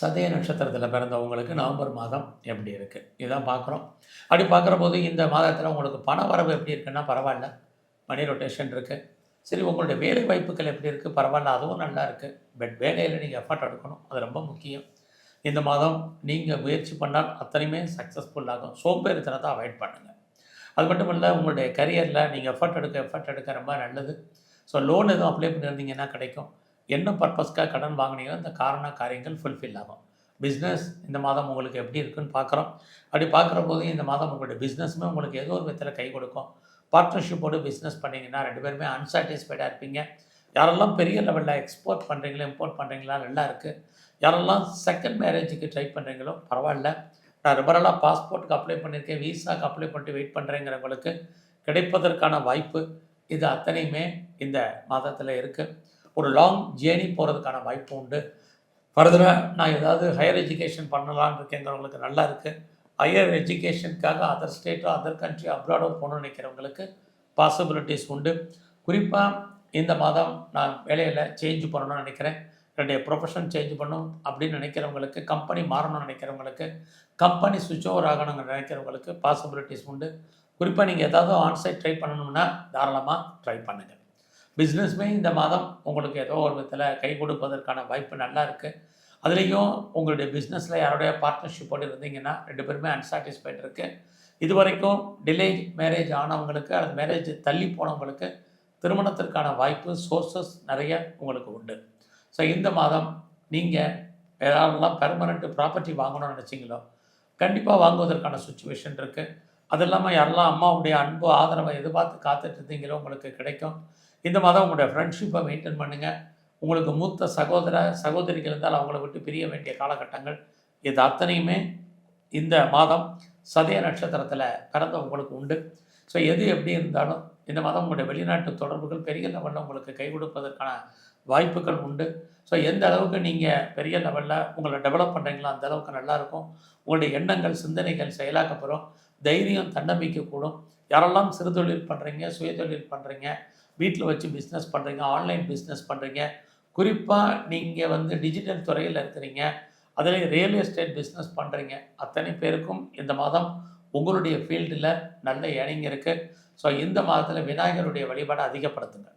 சதய நட்சத்திரத்தில் பிறந்தவங்களுக்கு நவம்பர் மாதம் எப்படி இருக்குது இதான் பார்க்குறோம். அப்படி பார்க்குற போது இந்த மாதத்தில் உங்களுக்கு பண வரவு எப்படி இருக்குன்னா பரவாயில்ல. மணி ரொட்டேஷன் இருக்குது சரி உங்களுடைய வேலை வாய்ப்புகள் எப்படி இருக்குது பரவாயில்ல அதுவும் நல்லா இருக்குது பட் வேலையில் நீங்கள் எஃபர்ட் எடுக்கணும். அது ரொம்ப முக்கியம். இந்த மாதம் நீங்கள் முயற்சி பண்ணால் அத்தனையுமே சக்ஸஸ்ஃபுல் ஆகும். சோம்பேறித்தனத்தை அவாய்ட் பண்ணுங்கள் அது மட்டும் இல்லை உங்களுடைய கரியரில் நீங்கள் எஃபர்ட் எடுக்க எஃபர்ட் எடுக்க ரொம்ப நல்லது. ஸோ லோன் எதுவும் அப்ளை பண்ணியிருந்தீங்கன்னா கிடைக்கும். என்ன பர்பஸ்க்காக கடன் வாங்கினீங்க அந்த காரண காரியங்கள் ஃபுல்ஃபில் ஆகும். பிஸ்னஸ் இந்த மாதம் உங்களுக்கு எப்படி இருக்குன்னு பார்க்குறோம். அப்படி பார்க்குற போது இந்த மாதம் உங்களுடைய பிஸ்னஸுமே உங்களுக்கு ஏதோ ஒரு விதத்தில் கை கொடுக்கும். பார்ட்னர்ஷிப்போடு பிஸ்னஸ் பண்ணிங்கன்னா ரெண்டு பேருமே அன்சாட்டிஸ்ஃபைடாக இருப்பீங்க. யாரெல்லாம் பெரிய லெவலில் எக்ஸ்போர்ட் பண்ணுறீங்களோ இம்போர்ட் பண்ணுறீங்களா நல்லா இருக்குது யாரெல்லாம் செகண்ட் மேரேஜுக்கு ட்ரை பண்ணுறீங்களோ பரவாயில்ல. நான் ரிபரலாக பாஸ்போர்ட்டுக்கு அப்ளை பண்ணியிருக்கேன் விசாவுக்கு அப்ளை பண்ணிட்டு வெயிட் பண்ணுறேங்கிறவங்களுக்கு கிடைப்பதற்கான வாய்ப்பு இது அத்தனையுமே இந்த மாதத்தில் இருக்குது ஒரு லாங் ஜேர்னி போகிறதுக்கான வாய்ப்பு உண்டு. ஃபர்தராக நான் ஏதாவது ஹையர் எஜுகேஷன் பண்ணலான்னு இருக்கேங்கிறவங்களுக்கு நல்லா இருக்குது ஹையர் எஜுகேஷனுக்காக அதர் ஸ்டேட்டோ அதர் கண்ட்ரி அப்ராடோ போகணும்னு நினைக்கிறவங்களுக்கு பாசிபிலிட்டிஸ் உண்டு. குறிப்பாக இந்த மாதம் நான் வேலையில் சேஞ்ச் பண்ணணும்னு நினைக்கிறேன். என்னுடைய ப்ரொஃபஷன் சேஞ்ச் பண்ணணும் அப்படின்னு நினைக்கிறவங்களுக்கு கம்பெனி மாறணும்னு நினைக்கிறவங்களுக்கு கம்பெனி சுவிட்ச் ஓவர் ஆகணும்னு நினைக்கிறவங்களுக்கு பாசிபிலிட்டிஸ் உண்டு. குறிப்பாக நீங்கள் ஏதாவது ஆன்சைட் ட்ரை பண்ணணும்னா தாராளமாக ட்ரை பண்ணுங்கள் பிஸ்னஸ்மே இந்த மாதம் உங்களுக்கு ஏதோ ஒரு விதத்தில் கை கொடுப்பதற்கான வாய்ப்பு நல்லா இருக்குது அதுலேயும் உங்களுடைய பிஸ்னஸில் யாருடைய பார்ட்னர்ஷிப்போடு இருந்தீங்கன்னா ரெண்டு பேருமே அன்சாட்டிஸ்ஃபைட் இருக்குது இது வரைக்கும் டிலே மேரேஜ் ஆனவங்களுக்கு அல்லது மேரேஜ் தள்ளி போனவங்களுக்கு திருமணத்திற்கான வாய்ப்பு சோர்சஸ் நிறைய உங்களுக்கு உண்டு. ஸோ இந்த மாதம் நீங்கள் யாரெல்லாம் பெர்மனண்ட் ப்ராப்பர்ட்டி வாங்கணும்னு நினச்சிங்களோ கண்டிப்பாக வாங்குவதற்கான சுச்சுவேஷன் இருக்குது அது இல்லாமல் யாரெல்லாம் அம்மாவுடைய அன்பு ஆதரவை எதிர்பார்த்து காத்துட்டு இருந்தீங்களோ உங்களுக்கு கிடைக்கும். இந்த மாதம் உங்களுடைய ஃப்ரெண்ட்ஷிப்பை மெயின்டைன் பண்ணுங்கள் உங்களுக்கு மூத்த சகோதர சகோதரிகள் இருந்தால் அவங்கள விட்டு பிரிய வேண்டிய காலகட்டங்கள் இது அத்தனையுமே இந்த மாதம் சதய நட்சத்திரத்தில் பிறந்த உங்களுக்கு உண்டு. ஸோ எது எப்படி இருந்தாலும் இந்த மாதம் உங்களுடைய வெளிநாட்டு தொடர்புகள் பெரிய லெவலில் உங்களுக்கு கை கொடுப்பதற்கான வாய்ப்புகள் உண்டு. ஸோ எந்த அளவுக்கு நீங்கள் பெரிய லெவலில் உங்களை டெவலப் பண்ணுறீங்களோ அந்த அளவுக்கு நல்லாயிருக்கும் உங்களுடைய எண்ணங்கள் சிந்தனைகள் செயலாக்கப்படும் தைரியம் தன்னம்பிக்கை கூடும். யாரெல்லாம் சிறு தொழில் பண்ணுறீங்க சுயதொழில் பண்ணுறீங்க வீட்டில் வச்சு பிஸ்னஸ் பண்ணுறீங்க ஆன்லைன் பிஸ்னஸ் பண்ணுறீங்க குறிப்பாக நீங்கள் வந்து டிஜிட்டல் துறையில் இருக்கிறீங்க. அதில் ரியல் எஸ்டேட் பிஸ்னஸ் பண்ணுறீங்க அத்தனை பேருக்கும் இந்த மாதம் உங்களுடைய ஃபீல்டில் நல்ல இணைங்க இருக்குது ஸோ இந்த மாதத்தில் விநாயகருடைய வழிபாடை அதிகப்படுத்துங்க.